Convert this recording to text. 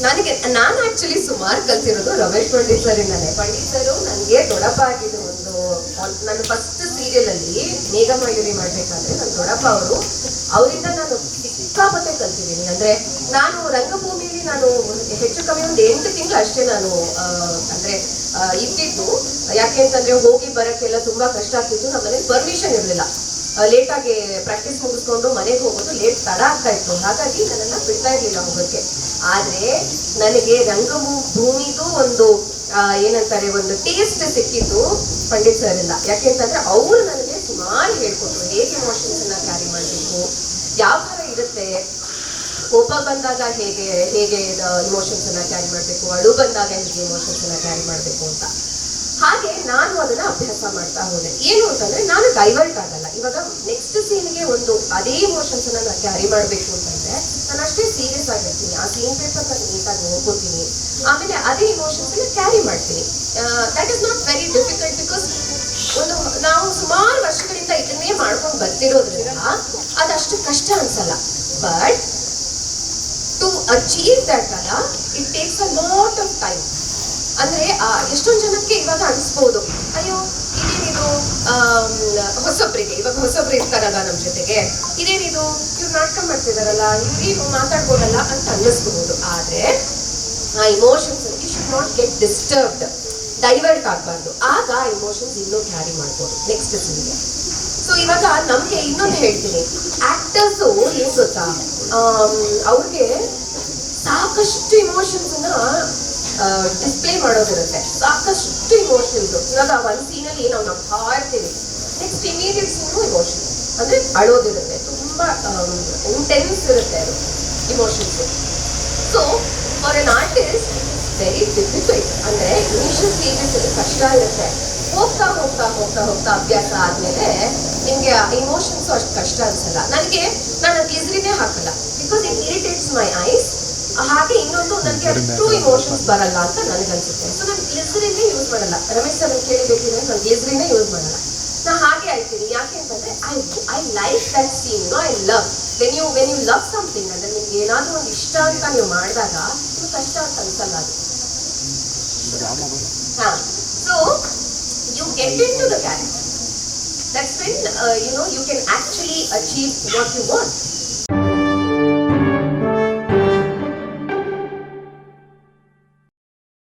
ನನಗೆ, ನಾನು ಆಕ್ಚುಲಿ ಸುಮಾರು ಕಲ್ತಿರೋದು ರಮೇಶ್ ಪಂಡಿತ್ ಸರಿಂದಾನೆ ಪಂಡಿತ್ ಸರು ನನಗೆ ದೊಡ್ಡಪ್ಪ ಆಗಿದ್ದು ಒಂದು, ನನ್ನ ಫಸ್ಟ್ ಸೀರಿಯಲ್ ಅಲ್ಲಿ ಮೇಘಮಯೂರಿ ಮಾಡ್ಬೇಕಾದ್ರೆ ನನ್ನ ದೊಡ್ಡಪ್ಪ ಅವರು, ಅವರಿಂದ ನಾನು ಸಿಕ್ಕಾಪಟ್ಟೆ ಕಲ್ತಿದ್ದೀನಿ. ಅಂದ್ರೆ ನಾನು ರಂಗಭೂಮಿಯಲ್ಲಿ ನಾನು ಹೆಚ್ಚು ಕಮ್ಮಿ ಒಂದು ಎಂಟು ತಿಂಗಳು ಅಷ್ಟೇ ನಾನು ಅಂದ್ರೆ ಇದ್ದಿದ್ದು. ಯಾಕೆ ಅಂತಂದ್ರೆ ಹೋಗಿ ಬರಕ್ಕೆಲ್ಲ ತುಂಬಾ ಕಷ್ಟ ಆಗ್ತಿತ್ತು. ನಮ್ಮನೇಲಿ ಪರ್ಮಿಷನ್ ಇರಲಿಲ್ಲ. ಲೇಟಾಗಿ ಪ್ರಾಕ್ಟೀಸ್ ಮುಗಿಸ್ಕೊಂಡು ಮನೆಗೆ ಹೋಗೋದು ಲೇಟ್ ತಡ ಆಗ್ತಾ ಇತ್ತು. ಹಾಗಾಗಿ ನನ್ನನ್ನು ಬಿಡ್ತಾ ಇರಲಿಲ್ಲ ಹೋಗೋಕ್ಕೆ ಆದರೆ ನನಗೆ ರಂಗಭೂ ಭೂಮಿದು ಒಂದು ಏನಂತಾರೆ, ಒಂದು ಟೇಸ್ಟ್ ಸಿಕ್ಕಿದ್ದು ಪಂಡಿತ್ ಸರ್ ಇಲ್ಲ ಯಾಕೆಂತಂದ್ರೆ ಅವರು ನನಗೆ ಸುಮಾರು ಹೇಳ್ಕೊಟ್ರು. ಹೇಗೆ ಎಮೋಷನ್ಸ್ ಅನ್ನ ಕ್ಯಾರಿ ಮಾಡಬೇಕು? ಯಾವ ಥರ ಇರುತ್ತೆ? ಕೋಪ ಬಂದಾಗ ಹೇಗೆ ಹೇಗೆ ಇಮೋಷನ್ಸ್ ಅನ್ನ ಕ್ಯಾರಿ ಮಾಡಬೇಕು? ಅಳು ಬಂದಾಗ ಹೇಗೆ ಇಮೋಷನ್ಸ್ ಅನ್ನ ಕ್ಯಾರಿ ಮಾಡಬೇಕು ಅಂತ. ಹಾಗೆ ನಾನು ಅದನ್ನ ಅಭ್ಯಾಸ ಮಾಡ್ತಾ ಹೋದೆ. ಏನು ಅಂತಂದ್ರೆ ನಾನು ಡೈವರ್ಟ್ ಆಗಲ್ಲ. ಇವಾಗ ನೆಕ್ಸ್ಟ್ ಸೀನ್ಗೆ ಒಂದು ಅದೇ ಮೋಷನ್ಸ್ ನಾನು ಕ್ಯಾರಿ ಮಾಡಬೇಕು ಅಂತಂದ್ರೆ ನಾನು ಅಷ್ಟೇ ಸೀರಿಯಸ್ ಆಗಿರ್ತೀನಿ. ಆ ಸೀನ್ ಪೇಪರ್ ನಾನು ನೀಟಾಗಿ ನೋಡ್ಕೋತೀನಿ. ಆಮೇಲೆ ಅದೇ ಇಮೋಷನ್ಸ್ ಕ್ಯಾರಿ ಮಾಡ್ತೀನಿ. That is not very difficult because ಒಂದು ನಾವು ಸುಮಾರು ವರ್ಷಗಳಿಂದ ಇದನ್ನೇ ಮಾಡ್ಕೊಂಡು ಬರ್ತಿರೋದ್ರಿಂದ ಅದಷ್ಟು ಕಷ್ಟ ಅನ್ಸಲ್ಲ. ಬಟ್ ಟು ಅಚೀವ್ ದಟ್ ಅಲ್ಲ it takes a lot of time ಅಂದ್ರೆ ಎಷ್ಟೊಂದ್ ಜನಕ್ಕೆ ಇವಾಗ ಅನ್ಸ್ಬೋದು. ಅಯ್ಯೋ ಇದೇನಿದು ಹೊಸೊಬ್ರಿಗೆ, ಇವಾಗ ಹೊಸೊಬ್ರು ಇರ್ತಾರಲ್ಲ ನಮ್ ಜೊತೆಗೆ. ಇದೇನಿದು ಇವ್ರು ನಾಟಕ ಮಾಡ್ತಿದಾರಲ್ಲ ಇವ್ರೇನು ಮಾತಾಡ್ಬೋದಲ್ಲ ಅಂತ ಅನ್ನಿಸ್ಬಹುದು. ಆದ್ರೆ, ಆ emotions you should not get disturbed divert ಆಗಬಾರ್ದು. ಆಗ ಇಮೋಷನ್ಸ್ ಇನ್ನೂ ಕ್ಯಾರಿ ಮಾಡ್ಬೋದು. ನೆಕ್ಸ್ಟ್ ಸೀನ್ಗೆ ಸೊ ಇವಾಗ ನಮ್ಗೆ ಇನ್ನೊಂದು ಹೇಳ್ತೀನಿ. ಆಕ್ಟರ್ಸ್ ಏನ್ ಗೊತ್ತಾ? ಅವ್ರಿಗೆ ಸಾಕಷ್ಟು ಇಮೋಷನ್ಸ್ ಡಿಸ್ಪ್ಲೇ ಮಾಡೋದಿರುತ್ತೆ. ಸಾಕಷ್ಟು ಇಮೋಷನ್ಸ್ ಇವಾಗ ಒಂದ್ ಸೀನಲ್ಲಿ ನಾವು ನಾವು ಹಾಡ್ತೀವಿ ನೆಕ್ಸ್ಟ್ ಇಮಿಡಿಯೇಟ್ ಸೀನು ಇಮೋಷನ್ ಅಂದ್ರೆ ಅಳೋದಿರುತ್ತೆ. ತುಂಬಾ ಇಂಟೆನ್ಸ್ ಇರುತ್ತೆ ಅದು emotions so for an artist very difficult ಅಂದ್ರೆ ಇನಿಷಿಯಲ್ ಸ್ಟೇಜಸ್ ಅಲ್ಲಿ ಕಷ್ಟ ಇರುತ್ತೆ. ಹೋಗ್ತಾ ಹೋಗ್ತಾ ಹೋಗ್ತಾ ಹೋಗ್ತಾ ಅಭ್ಯಾಸ ಆದ್ಮೇಲೆ ನಿಮ್ಗೆ ಇಮೋಷನ್ಸ್ ಅಷ್ಟು ಕಷ್ಟ ಅನ್ಸಲ್ಲ. ನನಗೆ ನಾನು ಗ್ಲಿಸ್ರಿನೇ ಹಾಕಲ್ಲ because it irritates my eyes ಹಾಗೆ ಇನ್ನೊಂದು ನನಗೆ ಟೂ ಇಮೋಷನ್ಸ್ ಬರಲ್ಲ ಅಂತ ನನಗನ್ಸುತ್ತೆ ಸೊ ನಾನು ಗ್ಲಿಸ್ರಿನೇ ಯೂಸ್ ಮಾಡಲ್ಲ. ರಮೇಶ್ ಸರ್ ಕೇಳಿಬೇಕಿದ್ರೆ ನಾನು ಗ್ಲಿಸ್ರಿನೇ ಯೂಸ್ ಮಾಡಲ್ಲ. ನಾ ಹಾಗೆ ಆಯ್ತೀನಿ. ಯಾಕೆ ಅಂತಂದ್ರೆ I I like that scene I love when you when you love something ಅಂದ್ರೆ ನಿಮ್ಗೆ ಏನಾದ್ರೂ ಒಂದು ಇಷ್ಟ ಅಂತ ನೀವು ಮಾಡಿದಾಗ ನೀವು ಕಷ್ಟ ಅಂತ ಅನ್ಸಲ್ಲ ಅದು. ಹಾ. So you get into the character that's when you know you can actually achieve what you want